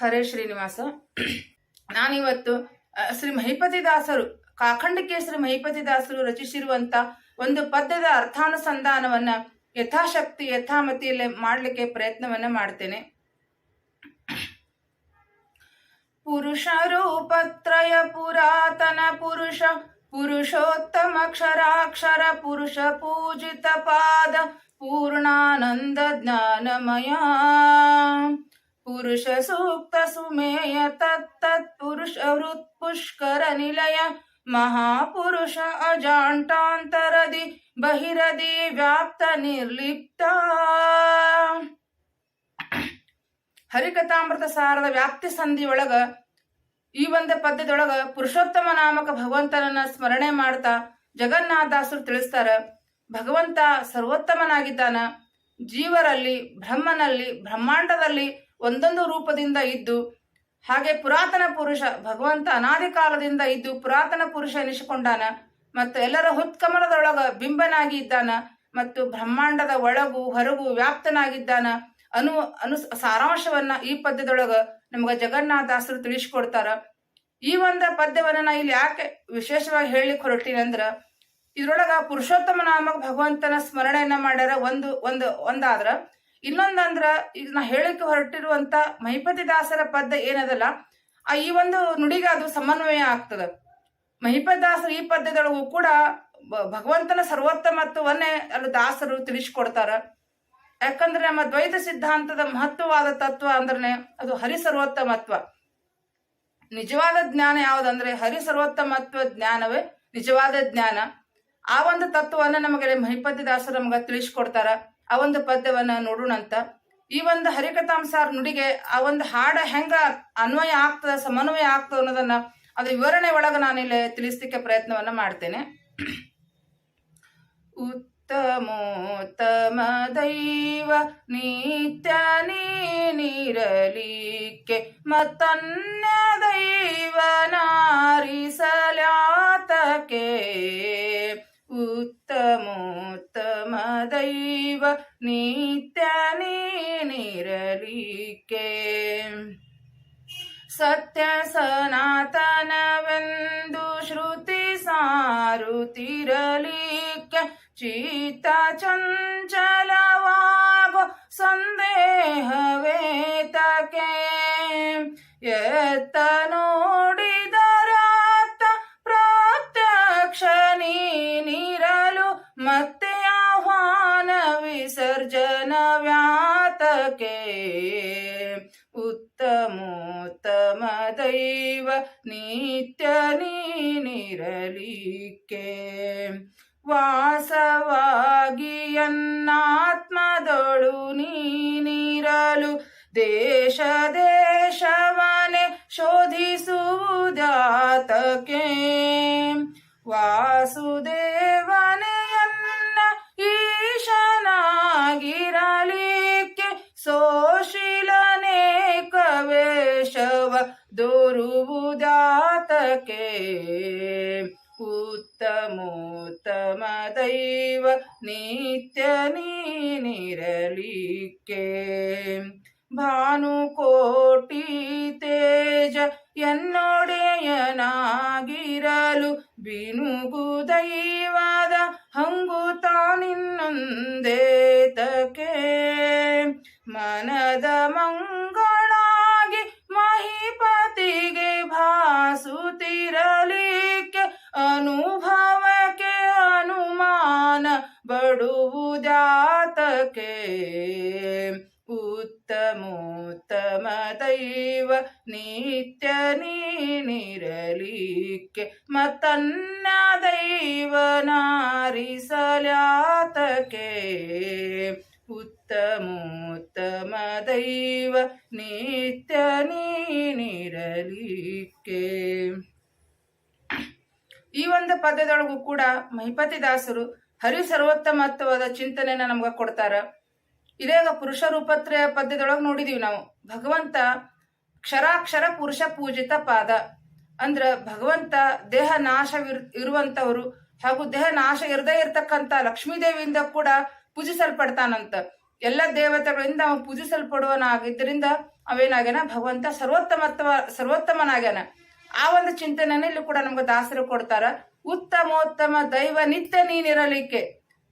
ಹರೇ ಶ್ರೀನಿವಾಸ. ನಾನಿವತ್ತು ಶ್ರೀ ಮಹಿಪತಿ ದಾಸರು ಮಹಿಪತಿದಾಸರು ಶ್ರೀ ಮಹಿಪತಿ ದಾಸರು ರಚಿಸಿರುವಂತ ಒಂದು ಪದ್ಯದ ಅರ್ಥಾನುಸಂಧಾನವನ್ನ ಯಥಾಶಕ್ತಿ, ಯಥಾಮತಿಯಲ್ಲಿ ಮಾಡಲಿಕ್ಕೆ ಪ್ರಯತ್ನವನ್ನ ಮಾಡ್ತೇನೆ. ಪುರುಷ ರೂಪತ್ರಯ ಪುರಾತನ ಪುರುಷ, ಪುರುಷೋತ್ತಮ ಕ್ಷರಾಕ್ಷರ ಪುರುಷ ಪೂಜಿತ ಪಾದ, ಪೂರ್ಣಾನಂದ ಜ್ಞಾನಮಯ. ಪುರುಷ ಸೂಕ್ತ ಸುಮೇಯ ತತ್ತತ್, ಪುರುಷ ವೃತ್ ಪುಷ್ಕರ ನಿಲಯ, ಮಹಾಪುರುಷ ಅಜಾಂಟಾಂತರದಿ ಬಹಿರದಿ ವ್ಯಾಪ್ತ ನಿರ್ಲಿಪ್ತ. ಹರಿಕಥಾಮೃತ ಸಾರದ ವ್ಯಾಪ್ತಿ ಸಂಧಿ ಒಳಗ ಈ ಒಂದು ಪದ್ಯದೊಳಗ ಪುರುಷೋತ್ತಮ ನಾಮಕ ಭಗವಂತನನ್ನ ಸ್ಮರಣೆ ಮಾಡ್ತಾ ಜಗನ್ನಾಥದಾಸರು ತಿಳಿಸ್ತಾರ, ಭಗವಂತ ಸರ್ವೋತ್ತಮನಾಗಿದ್ದಾನ, ಜೀವರಲ್ಲಿ, ಬ್ರಹ್ಮನಲ್ಲಿ, ಬ್ರಹ್ಮಾಂಡದಲ್ಲಿ ಒಂದೊಂದು ರೂಪದಿಂದ ಇದ್ದು, ಹಾಗೆ ಪುರಾತನ ಪುರುಷ, ಭಗವಂತ ಅನಾದಿ ಕಾಲದಿಂದ ಇದ್ದು ಪುರಾತನ ಪುರುಷ ಎನಿಸಿಕೊಂಡಾನ, ಮತ್ತು ಎಲ್ಲರ ಹುತ್ಕಮಲದೊಳಗ ಬಿಂಬನಾಗಿ ಇದ್ದಾನ, ಮತ್ತು ಬ್ರಹ್ಮಾಂಡದ ಒಳಗು ಹೊರಗು ವ್ಯಾಪ್ತನಾಗಿದ್ದಾನ ಅನು ಅನು ಸಾರಾಂಶವನ್ನ ಈ ಪದ್ಯದೊಳಗ ನಮ್ಗ ಜಗನ್ನಾಥಾಸರು ತಿಳಿಸ್ಕೊಡ್ತಾರ. ಈ ಒಂದ ಪದ್ಯವನ್ನ ನಾ ಇಲ್ಲಿ ಯಾಕೆ ವಿಶೇಷವಾಗಿ ಹೇಳಲಿಕ್ಕೆ ಹೊರಟಿನಂದ್ರ ಇದ್ರೊಳಗ ಪುರುಷೋತ್ತಮ ನಾಮಕ ಭಗವಂತನ ಸ್ಮರಣೆಯನ್ನ ಮಾಡ್ಯಾರ ಒಂದು ಒಂದು, ಒಂದಾದ್ರ ಇನ್ನೊಂದಂದ್ರ, ಈಗ ನಾ ಹೇಳಕ್ಕೆ ಹೊರಟಿರುವಂತ ಮಹಿಪತಿ ದಾಸರ ಪದ್ಯ ಏನದಲ್ಲ, ಆ ಈ ಒಂದು ನುಡಿಗೆ ಅದು ಸಮನ್ವಯ ಆಗ್ತದ. ಮಹಿಪತಿ ದಾಸರು ಈ ಪದ್ಯದೊಳಗೂ ಕೂಡ ಭಗವಂತನ ಸರ್ವೋತ್ತಮತ್ವವನ್ನೇ ಅಲ್ಲಿ ದಾಸರು ತಿಳಿಸ್ಕೊಡ್ತಾರ. ಯಾಕಂದ್ರೆ ನಮ್ಮ ದ್ವೈತ ಸಿದ್ಧಾಂತದ ಮಹತ್ವವಾದ ತತ್ವ ಅಂದ್ರೆ ಅದು ಹರಿ ಸರ್ವೋತ್ತಮತ್ವ. ನಿಜವಾದ ಜ್ಞಾನ ಯಾವುದಂದ್ರೆ ಹರಿ ಸರ್ವೋತ್ತಮತ್ವ ಜ್ಞಾನವೇ ನಿಜವಾದ ಜ್ಞಾನ. ಆ ಒಂದು ತತ್ವವನ್ನ ನಮಗೆ ಮಹಿಪತಿ ದಾಸರು ನಮ್ಗೆ ತಿಳಿಸ್ಕೊಡ್ತಾರ. ಆ ಒಂದು ಪದ್ಯವನ್ನ ನೋಡೋಣಂತ. ಈ ಒಂದು ಹರಿಕಥಾಂಸಾರ್ ನುಡಿಗೆ ಆ ಒಂದು ಹಾಡ ಹೆಂಗ ಅನ್ವಯ ಆಗ್ತದ, ಸಮನ್ವಯ ಆಗ್ತದ ಅನ್ನೋದನ್ನ ಅದ್ರ ವಿವರಣೆ ಒಳಗ ನಾನಿಲ್ಲಿ ತಿಳಿಸ್ಲಿಕ್ಕೆ ಪ್ರಯತ್ನವನ್ನ ಮಾಡ್ತೇನೆ. ಉತ್ತಮೋತ್ತಮ ದೈವ ನಿತ್ಯ ನೀರಲಿಕ್ಕೆ ಮತ್ತನ್ನ ದೈವ ನಾರಿಸಲಾತಕೆ ಉತ್ತಮೋತ್ತಮ ದೈವ ನಿತ್ಯ ನೀನಿರಲಿಕ್ಕೆ. ಸತ್ಯ ಸನಾತನವೆಂದು ಶ್ರುತಿ ಸಾರುತ್ತಿರಲಿಕ್ಕೆ. ಚಿತ್ತ ಚಂಚಲವಾಗೋ ಸಂದೇಹವೇತಕೆ. ಎತ್ತ ನೋಡಿದರಾತ ಪ್ರತ್ಯಕ್ಷ ಉತ್ತಮೋತ್ತಮ ದೈವ ನಿತ್ಯ ನೀನಿರಲಿಕ್ಕೆ ವಾಸವಾಗಿ ಎನ್ನಾತ್ಮದೊಳು ನೀನಿರಲು ದೇಶ ದೇಶವನೆ ಶೋಧಿಸುವುದಾತಕೆ ವಾಸುದೇವನೆಯನ್ನ ದೈವ ನಿತ್ಯ ಭಾನು ಕೋಟಿ ತೇಜ ಎನ್ನೊಡೆಯನಾಗಿರಲು ಬಿನುಗು ದೈವದ ಹಂಗು ತಾನಿನ್ನೊಂದೇತಕೆ. ಮನದ ಮಂಗಳಾಗಿ ಕೂಡ ಮಹಿಪತಿ ದಾಸರು ಹರಿ ಸರ್ವೋತ್ತಮತ್ವದ ಚಿಂತನೆಯನ್ನ ನಮ್ಗ ಕೊಡ್ತಾರ. ಇದೇಗ ಪುರುಷ ರೂಪತ್ರಯ ಪದ್ಯದೊಳಗೆ ನೋಡಿದೀವಿ ನಾವು. ಭಗವಂತ ಕ್ಷರಾಕ್ಷರ ಪುರುಷ ಪೂಜಿತ ಪಾದ. ಅಂದ್ರ ಭಗವಂತ ದೇಹ ನಾಶ ಇರುವಂತವರು ಹಾಗೂ ದೇಹ ನಾಶ ಇರದೇ ಇರ್ತಕ್ಕಂತ ಲಕ್ಷ್ಮೀದೇವಿಯಿಂದ ಕೂಡ ಪೂಜಿಸಲ್ಪಡ್ತಾನಂತ. ಎಲ್ಲ ದೇವತೆಗಳಿಂದ ಅವ ಪೂಜಿಸಲ್ಪಡುವನಾಗಿದ್ದರಿಂದ ಅವೇನಾಗ್ಯಾನ? ಭಗವಂತ ಸರ್ವೋತ್ತಮತ್ವ, ಸರ್ವೋತ್ತಮನಾಗ್ಯಾನ. ಆ ಒಂದು ಚಿಂತನೆನ ಇಲ್ಲಿ ಕೂಡ ನಮ್ಗೆ ದಾಸರು ಕೊಡ್ತಾರ. ಉತ್ತಮೋತ್ತಮ ದೈವ ನಿತ್ಯ ನೀನಿರಲಿಕ್ಕೆ.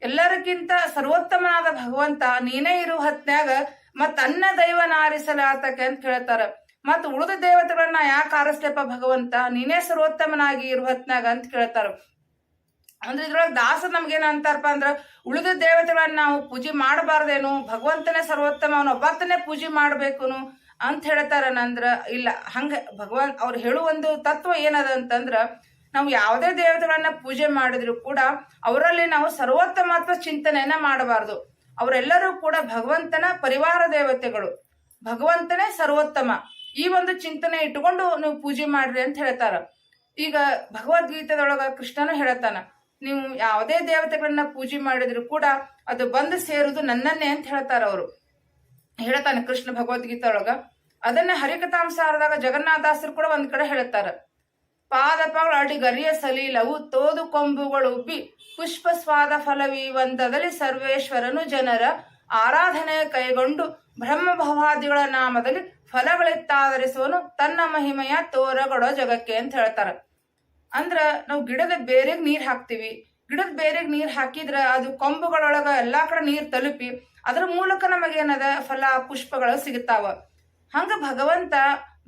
ಎಲ್ಲರಿಗಿಂತ ಸರ್ವೋತ್ತಮನಾದ ಭಗವಂತ ನೀನೇ ಇರುವ ಹೊತ್ನ್ಯಾಗ ಮತ್ ಅನ್ನ ದೈವ ನಾರಿಸಲಾತಕ್ಕೆ ಅಂತ ಹೇಳ್ತಾರ. ಮತ್ ಉಳಿದ ದೇವತೆಗಳನ್ನ ಯಾಕೆ ಆರಿಸ್ಲಪ್ಪ ಭಗವಂತ? ನೀನೇ ಸರ್ವೋತ್ತಮನಾಗಿ ಇರುವ ಹೊತ್ನಾಗ ಅಂತ ಕೇಳ್ತಾರ. ಅಂದ್ರೆ ಇದ್ರೊಳಗೆ ದಾಸ ನಮ್ಗೇನ ಅಂತಾರಪ್ಪ ಅಂದ್ರ ಉಳಿದ ದೇವತೆಗಳನ್ನ ನಾವು ಪೂಜೆ ಮಾಡಬಾರ್ದೇನು? ಭಗವಂತನೇ ಸರ್ವೋತ್ತಮ, ಅವನ ಒಬ್ಬತ್ತನೇ ಪೂಜೆ ಮಾಡ್ಬೇಕುನು ಅಂತ ಹೇಳ್ತಾರ. ನಂದ್ರ ಇಲ್ಲ, ಹಂಗ ಭಗವಾನ್ ಅವ್ರು ಹೇಳುವ ಒಂದು ತತ್ವ ಏನದ ಅಂತಂದ್ರ ನಾವು ಯಾವುದೇ ದೇವತೆಗಳನ್ನ ಪೂಜೆ ಮಾಡಿದ್ರು ಕೂಡ ಅವರಲ್ಲಿ ನಾವು ಸರ್ವೋತ್ತಮತ್ವ ಚಿಂತನೆಯನ್ನ ಮಾಡಬಾರದು. ಅವರೆಲ್ಲರೂ ಕೂಡ ಭಗವಂತನ ಪರಿವಾರ ದೇವತೆಗಳು. ಭಗವಂತನೇ ಸರ್ವೋತ್ತಮ. ಈ ಒಂದು ಚಿಂತನೆ ಇಟ್ಟುಕೊಂಡು ನೀವು ಪೂಜೆ ಮಾಡ್ರಿ ಅಂತ ಹೇಳ್ತಾರ. ಈಗ ಭಗವದ್ಗೀತೆದೊಳಗ ಕೃಷ್ಣನು ಹೇಳ್ತಾನ, ನೀವು ಯಾವುದೇ ದೇವತೆಗಳನ್ನ ಪೂಜೆ ಮಾಡಿದ್ರು ಕೂಡ ಅದು ಬಂದು ಸೇರುದು ನನ್ನನ್ನೇ ಅಂತ ಹೇಳ್ತಾರ ಅವರು. ಹೇಳ್ತಾನೆ ಕೃಷ್ಣ ಭಗವದ್ಗೀತೆ ಒಳಗ ಅದನ್ನ ಹರಿಕಥಾಂಸಾರದಾಗ ಜಗನ್ನಾಥಾಸರು ಕೂಡ ಒಂದ್ ಕಡೆ ಹೇಳ್ತಾರ. ಪಾದಪಗಳು ಅಡಿಗರಿಯ ಸಲೀಲವು ತೋದು ಕೊಂಬುಗಳು ಉಬ್ಬಿ ಪುಷ್ಪ ಸ್ವಾದ ಫಲವೀವಂತದಲ್ಲಿ ಸರ್ವೇಶ್ವರನು ಜನರ ಆರಾಧನೆ ಕೈಗೊಂಡು ಬ್ರಹ್ಮ ಭವಾದಿಗಳ ನಾಮದಲ್ಲಿ ಫಲಗಳಿತ್ತಾದರಿಸುವನು ತನ್ನ ಮಹಿಮೆಯ ತೋರಗೊಡೋ ಜಗಕ್ಕೆ ಅಂತ ಹೇಳ್ತಾರೆ. ಅಂದ್ರ ನಾವು ಗಿಡದ ಬೇರೆಗ್ ನೀರ್ ಹಾಕ್ತಿವಿ. ಗಿಡದ ಬೇರೆಗ್ ನೀರ್ ಹಾಕಿದ್ರ ಅದು ಕೊಂಬುಗಳೊಳಗ ಎಲ್ಲಾ ಕಡೆ ನೀರ್ ತಲುಪಿ ಅದ್ರ ಮೂಲಕ ನಮಗೇನದ ಫಲ ಪುಷ್ಪಗಳು ಸಿಗುತ್ತಾವ. ಹಂಗ ಭಗವಂತ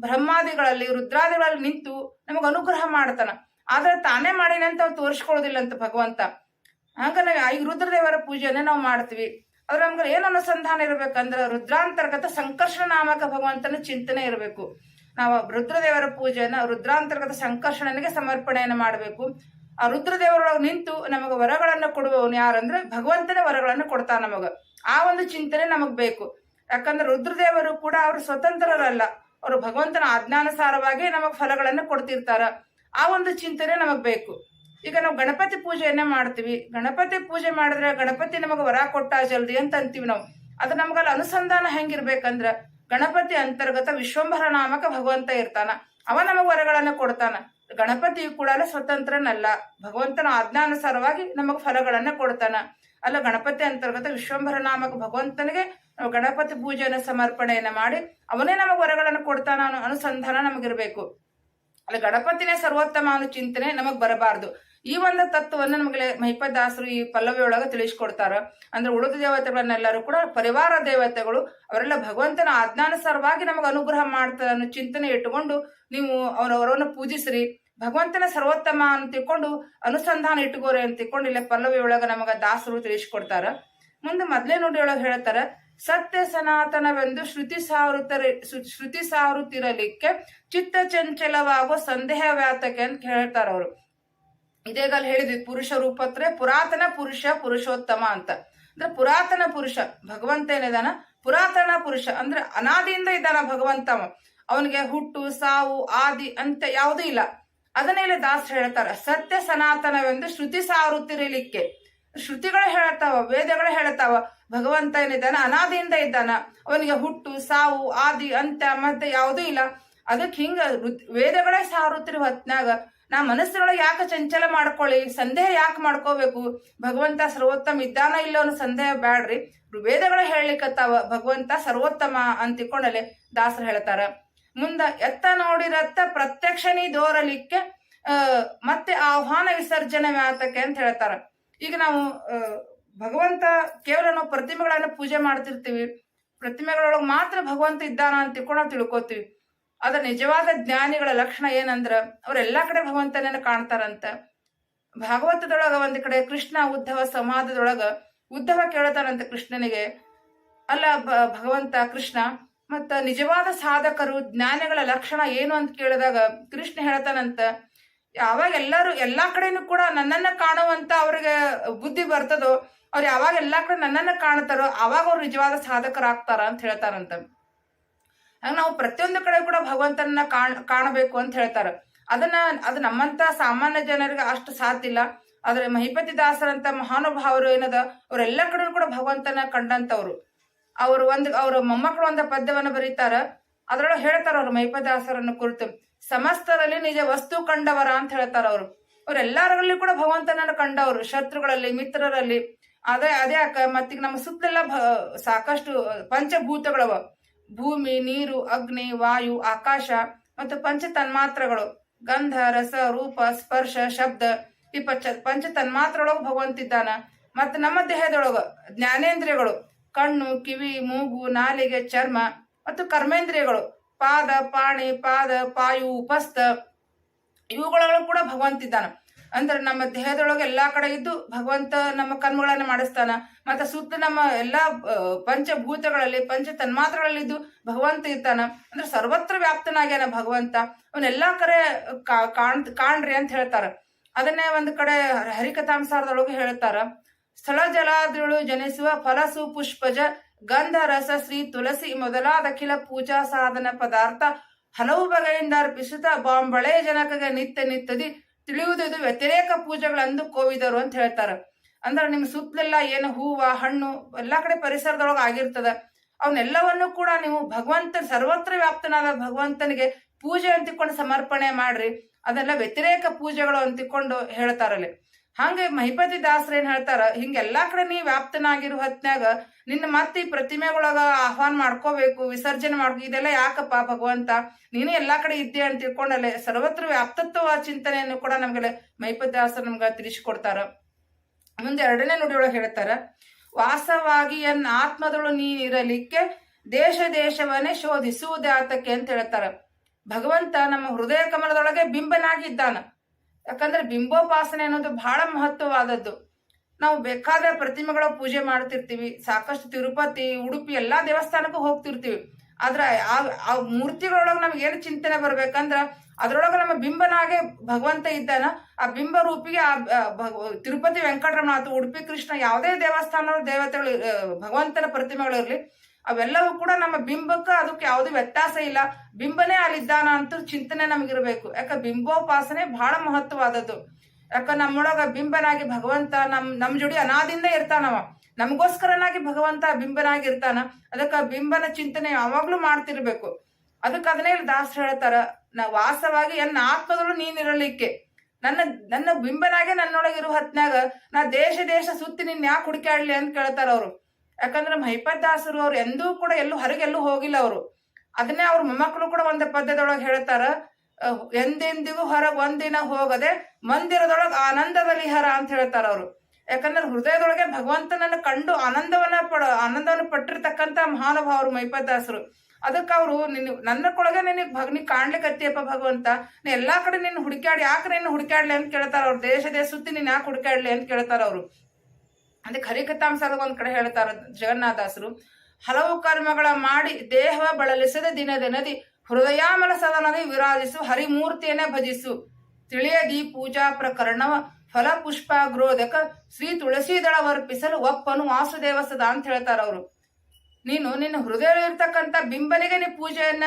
ಬ್ರಹ್ಮಾದಿಗಳಲ್ಲಿ, ರುದ್ರಾದಿಗಳಲ್ಲಿ ನಿಂತು ನಮಗ್ ಅನುಗ್ರಹ ಮಾಡ್ತಾನ. ಆದ್ರೆ ತಾನೇ ಮಾಡಿನಂತ ಅವ್ನು ತೋರಿಸ್ಕೊಳ್ಳೋದಿಲ್ಲ ಅಂತ ಭಗವಂತ. ಹಂಗ ನಾವು ಈ ರುದ್ರದೇವರ ಪೂಜೆಯನ್ನ ನಾವು ಮಾಡ್ತೀವಿ. ಅದ್ರ ನಮ್ಗೆ ಏನು ಅನುಸಂಧಾನ ಇರ್ಬೇಕಂದ್ರೆ ರುದ್ರಾಂತರ್ಗತ ಸಂಕರ್ಷಣ ನಾಮಕ ಭಗವಂತನ ಚಿಂತನೆ ಇರಬೇಕು. ನಾವು ರುದ್ರದೇವರ ಪೂಜೆಯನ್ನ, ರುದ್ರಾಂತರ್ಗತ ಸಂಕರ್ಷಣನಿಗೆ ಸಮರ್ಪಣೆಯನ್ನು ಮಾಡಬೇಕು. ಆ ರುದ್ರದೇವರೊಳಗೆ ನಿಂತು ನಮಗೆ ವರಗಳನ್ನು ಕೊಡುವವನು ಯಾರಂದ್ರೆ ಭಗವಂತನೇ ವರಗಳನ್ನು ಕೊಡ್ತಾನ ನಮಗ. ಆ ಒಂದು ಚಿಂತನೆ ನಮಗ್ ಬೇಕು. ಯಾಕಂದ್ರೆ ರುದ್ರದೇವರು ಕೂಡ ಅವರು ಸ್ವತಂತ್ರರಲ್ಲ. ಅವರು ಭಗವಂತನ ಆಜ್ಞಾನುಸಾರವಾಗಿ ನಮಗೆ ಫಲಗಳನ್ನು ಕೊಡ್ತಿರ್ತಾರ. ಆ ಒಂದು ಚಿಂತನೆ ನಮಗೆ ಬೇಕು. ಈಗ ನಾವು ಗಣಪತಿ ಪೂಜೆಯನ್ನ ಮಾಡ್ತೀವಿ. ಗಣಪತಿ ಪೂಜೆ ಮಾಡಿದ್ರೆ ಗಣಪತಿ ನಮಗೆ ವರ ಕೊಟ್ಟ ಜಲ್ದಿ ಅಂತ ಅಂತೀವಿ ನಾವು. ಅದು ನಮಗಲ್ಲಿ ಅನುಸಂಧಾನ ಹೆಂಗಿರ್ಬೇಕಂದ್ರ ಗಣಪತಿ ಅಂತರ್ಗತ ವಿಶ್ವಂಭರ ನಾಮಕ ಭಗವಂತ ಇರ್ತಾನ. ಅವ ನಮಗೆ ವರಗಳನ್ನು ಕೊಡ್ತಾನ. ಗಣಪತಿ ಕೂಡ ಸ್ವತಂತ್ರನಲ್ಲ. ಭಗವಂತನ ಆಜ್ಞಾನುಸಾರವಾಗಿ ನಮಗೆ ಫಲಗಳನ್ನು ಕೊಡ್ತಾನ. ಅಲ್ಲ ಗಣಪತಿ ಅಂತರ್ಗತ ವಿಶ್ವಂಭರ ನಾಮಕ ಭಗವಂತನಿಗೆ ನಾವು ಗಣಪತಿ ಪೂಜೆಯನ್ನು ಸಮರ್ಪಣೆಯನ್ನು ಮಾಡಿ ಅವನೇ ನಮಗೆ ವರಗಳನ್ನು ಕೊಡ್ತಾನ ಅನ್ನೋ ಅನುಸಂಧಾನ ನಮಗಿರಬೇಕು. ಅಲ್ಲ ಗಣಪತಿನೇ ಸರ್ವೋತ್ತಮ ಅನ್ನೋ ಚಿಂತನೆ ನಮಗ್ ಬರಬಾರ್ದು. ಈ ಒಂದು ತತ್ವವನ್ನು ನಮಗೆ ಮಹಿಪದಾಸರು ಈ ಪಲ್ಲವಿ ಒಳಗ ತಿಳಿಸ್ಕೊಡ್ತಾರ. ಅಂದ್ರೆ ಉಳಿದ ದೇವತೆಗಳನ್ನೆಲ್ಲರೂ ಕೂಡ ಪರಿವಾರ ದೇವತೆಗಳು ಅವರೆಲ್ಲ ಭಗವಂತನ ಆಜ್ಞಾನುಸಾರವಾಗಿ ನಮಗೆ ಅನುಗ್ರಹ ಮಾಡ್ತಾರೆ ಅನ್ನೋ ಚಿಂತನೆ ಇಟ್ಟುಕೊಂಡು ನೀವು ಅವರವರನ್ನು ಪೂಜಿಸ್ರಿ. ಭಗವಂತನ ಸರ್ವೋತ್ತಮ ಅಂತ ತಿಳ್ಕೊಂಡು ಅನುಸಂಧಾನ ಇಟ್ಟುಕೋರೆ ಅಂತ ತಿಳ್ಕೊಂಡು ಇಲ್ಲೇ ಪಲ್ಲವಿ ಒಳಗ ನಮಗ ದಾಸರು ತಿಳಿಸ್ಕೊಡ್ತಾರ. ಮುಂದೆ ಮೊದ್ಲೇ ನೋಡಿ ಒಳಗ ಹೇಳ್ತಾರ, ಸತ್ಯ ಸನಾತನವೆಂದು ಶ್ರುತಿ ಸಾರುತ್ತರ ಶ್ರುತಿ ಸಾರುತ್ತಿರಲಿಕ್ಕೆ ಚಿತ್ತ ಚಂಚಲವಾಗೋ ಸಂದೇಹ ವ್ಯಾತಕೆ ಅಂತ ಹೇಳ್ತಾರ ಅವರು. ಇದೇಗಲ್ ಹೇಳಿದ್ವಿ, ಪುರುಷ ರೂಪತ್ರೆ ಪುರಾತನ ಪುರುಷ ಪುರುಷೋತ್ತಮ ಅಂತ. ಅಂದ್ರೆ ಪುರಾತನ ಪುರುಷ, ಭಗವಂತ ಏನಿದಾನ? ಪುರಾತನ ಪುರುಷ, ಅಂದ್ರೆ ಅನಾದಿಯಿಂದ ಇದ್ದಾನ ಭಗವಂತ ಅವನಿಗೆ ಹುಟ್ಟು, ಸಾವು, ಆದಿ ಅಂತ ಯಾವುದೂ ಇಲ್ಲ. ಅದನ್ನೇ ಇಲ್ಲಿ ದಾಸ್ ಹೇಳ್ತಾರೆ, ಸತ್ಯ ಸನಾತನವೆಂದು ಶ್ರುತಿ ಸಾರುತ್ತಿರಲಿಕ್ಕೆ. ಶ್ರುತಿಗಳು ಹೇಳ್ತಾವ, ವೇದಗಳು ಹೇಳ್ತಾವ, ಭಗವಂತ ಏನಿದ್ದಾನ? ಅನಾದಿಯಿಂದ ಇದ್ದಾನ? ಅವನಿಗೆ ಹುಟ್ಟು, ಸಾವು, ಆದಿ, ಅಂತ್ಯ ಮತ್ತೆ ಯಾವುದೂ ಇಲ್ಲ. ಅದಕ್ಕೆ ಹಿಂಗ ವೇದಗಳೇ ಸಾರುತ್ತಿರುವ ಹೊತ್ನಾಗ ನಾ ಮನಸ್ಸ್ರೊಳಗೆ ಯಾಕೆ ಚಂಚಲ ಮಾಡ್ಕೊಳ್ಳಿ? ಸಂದೇಹ ಯಾಕೆ ಮಾಡ್ಕೋಬೇಕು? ಭಗವಂತ ಸರ್ವೋತ್ತಮ ಇದ್ದಾನ ಇಲ್ಲ ಅನ್ನೋ ಸಂದೇಹ ಬ್ಯಾಡ್ರಿ. ವೇದಗಳ ಹೇಳಲಿಕ್ಕತ್ತಾವ ಭಗವಂತ ಸರ್ವೋತ್ತಮ ಅಂತ ದಾಸರು ಹೇಳ್ತಾರ. ಮುಂದ ಎತ್ತ ನೋಡಿರತ್ತ ಪ್ರತ್ಯಕ್ಷನಿ ದೋರಲಿಕ್ಕೆ ಮತ್ತೆ ಆಹ್ವಾನ ವಿಸರ್ಜನೆ ಮಾತಕ್ಕೆ ಅಂತ ಹೇಳ್ತಾರ. ಈಗ ನಾವು ಭಗವಂತ ಕೇವಲ ನಾವು ಪ್ರತಿಮೆಗಳನ್ನ ಪೂಜೆ ಮಾಡ್ತಿರ್ತೀವಿ. ಪ್ರತಿಮೆಗಳೊಳಗೆ ಮಾತ್ರ ಭಗವಂತ ಇದ್ದಾನ ಅಂತ ತಿಳ್ಕೊಂಡು ನಾವು ತಿಳ್ಕೊತೀವಿ. ಅದರ ನಿಜವಾದ ಜ್ಞಾನಿಗಳ ಲಕ್ಷಣ ಏನಂದ್ರ, ಅವ್ರೆಲ್ಲಾ ಕಡೆ ಭಗವಂತನನ್ನ ಕಾಣ್ತಾರಂತ. ಭಾಗವತದೊಳಗ ಒಂದ್ ಕಡೆ ಕೃಷ್ಣ ಉದ್ಧವ ಸಮಾಧದೊಳಗ ಉದ್ಧವ ಕೇಳ್ತಾರಂತ ಕೃಷ್ಣನಿಗೆ. ಅಲ್ಲ ಭಗವಂತ ಕೃಷ್ಣ ಮತ್ತ ನಿಜವಾದ ಸಾಧಕರು, ಜ್ಞಾನಗಳ ಲಕ್ಷಣ ಏನು ಅಂತ ಕೇಳಿದಾಗ ಕೃಷ್ಣ ಹೇಳ್ತಾನಂತ, ಯಾವಾಗ ಎಲ್ಲರೂ ಎಲ್ಲಾ ಕಡೆನೂ ಕೂಡ ನನ್ನನ್ನ ಕಾಣುವಂತ ಅವ್ರಿಗೆ ಬುದ್ಧಿ ಬರ್ತದೋ, ಅವ್ರು ಯಾವಾಗ ಎಲ್ಲಾ ಕಡೆ ನನ್ನನ್ನ ಕಾಣ್ತಾರೋ, ಅವಾಗ ಅವ್ರು ನಿಜವಾದ ಸಾಧಕರಾಗ್ತಾರ ಅಂತ ಹೇಳ್ತಾರಂತ ಹಂಗೆ ನಾವು ಪ್ರತಿಯೊಂದು ಕಡೆ ಕೂಡ ಭಗವಂತನ ಕಾಣ್, ಕಾಣಬೇಕು ಅಂತ ಹೇಳ್ತಾರ. ಅದನ್ನ, ಅದು ನಮ್ಮಂತ ಸಾಮಾನ್ಯ ಜನರಿಗೆ ಅಷ್ಟು ಸಾಧ್ಯ ಇಲ್ಲ. ಆದ್ರೆ ಮಹಿಪತಿ ದಾಸರಂತ ಮಹಾನುಭಾವರು ಏನದ, ಅವ್ರೆಲ್ಲ ಕಡೆ ಕೂಡ ಭಗವಂತನ ಕಂಡಂತವ್ರು. ಅವರು ಒಂದು ಅವ್ರ ಮೊಮ್ಮಕ್ಕಳು ಒಂದ ಪದ್ಯವನ್ನು ಬರೀತಾರ. ಅದರೊಳಗೆ ಹೇಳ್ತಾರ ಅವ್ರು ಮೈಪದಾಸರನ್ನು ಕುರಿತು. ಸಮಸ್ತರಲ್ಲಿ ನಿಜ ವಸ್ತು ಕಂಡವರ ಅಂತ ಹೇಳ್ತಾರ ಅವರು. ಅವ್ರೆಲ್ಲಾರಲ್ಲಿ ಕೂಡ ಭಗವಂತನನ್ನು ಕಂಡವರು, ಶತ್ರುಗಳಲ್ಲಿ, ಮಿತ್ರರಲ್ಲಿ. ಅದೇ ಅದೇ ಅಕ್ಕ ಮತ್ತೀಗ ನಮ್ಮ ಸುತ್ತಲೆಲ್ಲ ಸಾಕಷ್ಟು ಪಂಚಭೂತಗಳವ. ಭೂಮಿ, ನೀರು, ಅಗ್ನಿ, ವಾಯು, ಆಕಾಶ ಮತ್ತು ಪಂಚ ತನ್ಮಾತ್ರಗಳು ಗಂಧ, ರಸ, ರೂಪ, ಸ್ಪರ್ಶ, ಶಬ್ದ ಈ ಪಂಚ ಪಂಚ ಭಗವಂತ ಇದ್ದಾನ. ಮತ್ತು ನಮ್ಮ ದೇಹದೊಳಗ ಜ್ಞಾನೇಂದ್ರಿಯಗಳು. ಕಣ್ಣು, ಕಿವಿ, ಮೂಗು, ನಾಲಿಗೆ, ಚರ್ಮ ಮತ್ತು ಕರ್ಮೇಂದ್ರಿಯಗಳು. ಪಾದ, ಪಾಣಿ, ಪಾದ, ಪಾಯು, ಉಪಸ್ಥ. ಇವುಗಳಲ್ಲೂ ಕೂಡ ಭಗವಂತ ಇದ್ದಾನ. ಅಂದ್ರೆ ನಮ್ಮ ದೇಹದೊಳಗೆ ಎಲ್ಲಾ ಕಡೆ ಇದ್ದು ಭಗವಂತ ನಮ್ಮ ಕರ್ಮಗಳನ್ನ ಮಾಡಿಸ್ತಾನ. ಮತ್ತೆ ಸುತ್ತ ನಮ್ಮ ಎಲ್ಲಾ ಪಂಚಭೂತಗಳಲ್ಲಿ ಪಂಚ ತನ್ಮಾತ್ರಗಳಲ್ಲಿ ಇದ್ದು ಭಗವಂತ ಇರ್ತಾನ. ಅಂದ್ರೆ ಸರ್ವತ್ರ ವ್ಯಾಪ್ತನಾಗ್ಯಾನ ಭಗವಂತ. ಅವನ್ನೆಲ್ಲಾ ಕಡೆ ಕಾಣ್, ಕಾಣ್ರಿ ಅಂತ ಹೇಳ್ತಾರ. ಅದನ್ನೇ ಒಂದು ಕಡೆ ಹರಿಕಥಾಂಸಾರದೊಳಗೆ ಹೇಳ್ತಾರ. ಸ್ಥಳ ಜಲಾದಿಗಳು ಜನಿಸುವ ಫಲಸು ಪುಷ್ಪಜ ಗಂಧ ರಸ ಶ್ರೀ ತುಳಸಿ ಮೊದಲಾದ ಅಖಿಲ ಪೂಜಾ ಸಾಧನ ಪದಾರ್ಥ ಹಲವು ಬಗೆಯಿಂದ ಅರ್ಪಿಸುತ್ತಾ ಬಾಂಬಳೆ ಜನಕಗೆ ನಿತ್ಯ ನಿತ್ಯದಿ ತಿಳಿಯುವುದು ವ್ಯತಿರೇಕ ಪೂಜೆಗಳಂದು ಕೋವಿದರು ಅಂತ ಹೇಳ್ತಾರೆ. ಅಂದ್ರೆ ನಿಮ್ ಸುತ್ತಲೆಲ್ಲ ಏನು ಹೂವ, ಹಣ್ಣು ಎಲ್ಲಾ ಕಡೆ ಪರಿಸರದೊಳಗೆ ಆಗಿರ್ತದ. ಅವನ್ನೆಲ್ಲವನ್ನು ಕೂಡ ನೀವು ಭಗವಂತ ಸರ್ವತ್ರ ವ್ಯಾಪ್ತನಾದ ಭಗವಂತನಿಗೆ ಪೂಜೆ ಅಂತಿಕೊಂಡು ಸಮರ್ಪಣೆ ಮಾಡ್ರಿ. ಅದೆಲ್ಲ ವ್ಯತಿರೇಕ ಪೂಜೆಗಳು ಅಂತಿಕೊಂಡು ಹೇಳ್ತಾರಲ್ಲಿ. ಹಂಗೆ ಮಹಿಪತಿ ದಾಸರು ಏನ್ ಹೇಳ್ತಾರ, ಹಿಂಗೆಲ್ಲಾ ಕಡೆ ನೀ ವ್ಯಾಪ್ತನಾಗಿರೋ ಹೊತ್ನ್ಯಾಗ ನಿನ್ನ ಮತ್ತೆ ಈ ಪ್ರತಿಮೆಗೊಳಗ ಆಹ್ವಾನ ಮಾಡ್ಕೋಬೇಕು, ವಿಸರ್ಜನೆ ಮಾಡ್ಕೊ, ಇದೆಲ್ಲ ಯಾಕಪ್ಪ ಭಗವಂತ? ನೀನು ಎಲ್ಲಾ ಕಡೆ ಇದ್ದೆ ಅಂತ ತಿಳ್ಕೊಂಡಲ್ಲೇ ಸರ್ವತ್ರ ವ್ಯಾಪ್ತತ್ವ ಚಿಂತನೆಯನ್ನು ಕೂಡ ನಮ್ಗೆ ಮಹಿಪತಿ ದಾಸರು ನಮ್ಗ ತಿಳಿಸಿಕೊಡ್ತಾರ. ಮುಂದೆ ಎರಡನೇ ನುಡಿಯೊಳಗೆ ಹೇಳ್ತಾರ, ವಾಸವಾಗಿ ಆತ್ಮದಳು ಆತ್ಮದೊಳು ನೀನಿರಲಿಕ್ಕೆ ದೇಶ ದೇಶವನ್ನೇ ಶೋಧಿಸುವುದೇ ಆತಕ್ಕೆ ಅಂತ ಹೇಳ್ತಾರ. ಭಗವಂತ ನಮ್ಮ ಹೃದಯ ಕಮಲದೊಳಗೆ ಬಿಂಬನಾಗಿದ್ದಾನ. ಯಾಕಂದ್ರೆ ಬಿಂಬೋಪಾಸನೆ ಅನ್ನೋದು ಬಹಳ ಮಹತ್ವವಾದದ್ದು. ನಾವು ಬೇಕಾದ ಪ್ರತಿಮೆಗಳ ಪೂಜೆ ಮಾಡ್ತಿರ್ತೀವಿ, ಸಾಕಷ್ಟು ತಿರುಪತಿ, ಉಡುಪಿ ಎಲ್ಲಾ ದೇವಸ್ಥಾನಕ್ಕೂ ಹೋಗ್ತಿರ್ತೀವಿ. ಆದ್ರೆ ಆ ಮೂರ್ತಿಗಳೊಳಗೆ ನಮ್ಗೆ ಏನು ಚಿಂತನೆ ಬರ್ಬೇಕಂದ್ರ ಅದ್ರೊಳಗೆ ನಮ್ಮ ಬಿಂಬನಾಗೆ ಭಗವಂತ ಇದ್ದಾನ, ಆ ಬಿಂಬ ರೂಪಿಗೆ ಆ ತಿರುಪತಿ ವೆಂಕಟರಮಣ ಅಥವಾ ಉಡುಪಿ ಕೃಷ್ಣ ಯಾವುದೇ ದೇವಸ್ಥಾನ ದೇವತೆಗಳು ಭಗವಂತನ ಪ್ರತಿಮೆಗಳಿರ್ಲಿ ಅವೆಲ್ಲವೂ ಕೂಡ ನಮ್ಮ ಬಿಂಬಕ್ಕೆ ಅದಕ್ಕೆ ಯಾವುದೇ ವ್ಯತ್ಯಾಸ ಇಲ್ಲ. ಬಿಂಬನೇ ಅಲ್ಲಿದ್ದಾನ ಅಂತ ಚಿಂತನೆ ನಮಗಿರ್ಬೇಕು. ಯಾಕ ಬಿಂಬೋಪಾಸನೆ ಬಹಳ ಮಹತ್ವವಾದದ್ದು. ಯಾಕ ನಮ್ಮೊಳಗ ಬಿಂಬನಾಗಿ ಭಗವಂತ ನಮ್ ನಮ್ ಜೋಡಿ ಅನಾದಿಂದ ಇರ್ತಾನವ. ನಮಗೋಸ್ಕರನಾಗಿ ಭಗವಂತ ಬಿಂಬನಾಗಿ ಇರ್ತಾನ. ಅದಕ್ಕ ಬಿಂಬನ ಚಿಂತನೆ ಯಾವಾಗ್ಲೂ ಮಾಡ್ತಿರ್ಬೇಕು. ಅದಕ್ಕೆ ಅದನ್ನೇ ದಾಸರು ಹೇಳ್ತಾರ. ನಾ ವಾಸವಾಗಿ ಎನ್ನ ಆತ್ಮದಳು ನೀನಿರಲಿಕ್ಕೆ ನನ್ನ ನನ್ನ ಬಿಂಬನಾಗೆ ನನ್ನೊಳಗಿರುವ ಹೊತ್ನ್ಯಾಗ ನಾ ದೇಶ ದೇಶ ಸುತ್ತಿ ನಿನ್ ಯಾಕೆ ಹುಡುಕಾಡ್ಲಿ ಅಂತ ಕೇಳ್ತಾರ ಅವ್ರು ಯಾಕಂದ್ರೆ ಮಹಿಪತ್ ದಾಸರು ಅವ್ರು ಎಂದೂ ಕೂಡ ಎಲ್ಲೂ ಹೊರಗೆಲ್ಲೂ ಹೋಗಿಲ್ಲ ಅವರು. ಅದನ್ನೇ ಅವ್ರ ಮೊಮ್ಮಕ್ಕಳು ಕೂಡ ಒಂದು ಪದ್ಯದೊಳಗೆ ಹೇಳ್ತಾರ ಎಂದೆಂದಿಗೂ ಹೊರಗೆ ಒಂದಿನ ಹೋಗದೆ ಮಂದಿರದೊಳಗೆ ಆನಂದದಲ್ಲಿ ಹರ ಅಂತ ಹೇಳ್ತಾರ ಅವರು. ಯಾಕಂದ್ರೆ ಹೃದಯದೊಳಗೆ ಭಗವಂತನನ್ನು ಕಂಡು ಆನಂದವನ್ನ ಪಡ, ಆನಂದವನ್ನು ಪಟ್ಟಿರ್ತಕ್ಕಂತ ಮಹಾನುಭಾವರು ಮೈಪದಾಸರು ಅದಕ್ಕೆ ಅವರು, ನಿನ್ನ, ನನ್ನ ಕೊಳಗೆ ನಿನಗೆ ಭಗ್, ನೀ ಕಾಣ್ಲಿಕ್ಕತ್ತಿಯಪ್ಪ ಭಗವಂತ, ನೀ ಎಲ್ಲಾ ಕಡೆ ನಿನ್ನ ಹುಡುಕಾಡಿ ಯಾಕೆ ನಿನ್ನ ಹುಡುಕಾಡ್ಲಿ ಅಂತ ಕೇಳ್ತಾರ ಅವ್ರು. ದೇಶ ದೇಶ ಸುತ್ತಿ ನೀನ್ ಯಾಕೆ ಹುಡುಕಾಡ್ಲಿ ಅಂತ ಕೇಳ್ತಾರ ಅವರು. ಅದಕ್ಕೆ ಹರಿಕಥಾಂಸದ ಒಂದ್ ಕಡೆ ಹೇಳ್ತಾರ ಜಗನ್ನಾಥಾಸರು, ಹಲವು ಕರ್ಮಗಳ ಮಾಡಿ ದೇಹ ಬಳಲಿಸದ ದಿನದ ನದಿ ಹೃದಯಾಮಲ ಸದನದಿ ವಿರಾಜಿಸು, ಹರಿಮೂರ್ತಿಯನ್ನೇ ಭಜಿಸು. ತಿಳಿಯದಿ ಪೂಜಾ ಪ್ರಕರಣವ ಫಲ ಪುಷ್ಪಾಗ್ರೋದಕ ಶ್ರೀ ತುಳಸಿದಳ ವರ್ಪಿಸಲು ಒಪ್ಪನು ವಾಸುದೇವ ಸದಾ ಅಂತ ಹೇಳ್ತಾರ ಅವರು. ನೀನು ನಿನ್ನ ಹೃದಯದಲ್ಲಿರ್ತಕ್ಕಂಥ ಬಿಂಬನಿಗೆ ನೀ ಪೂಜೆಯನ್ನ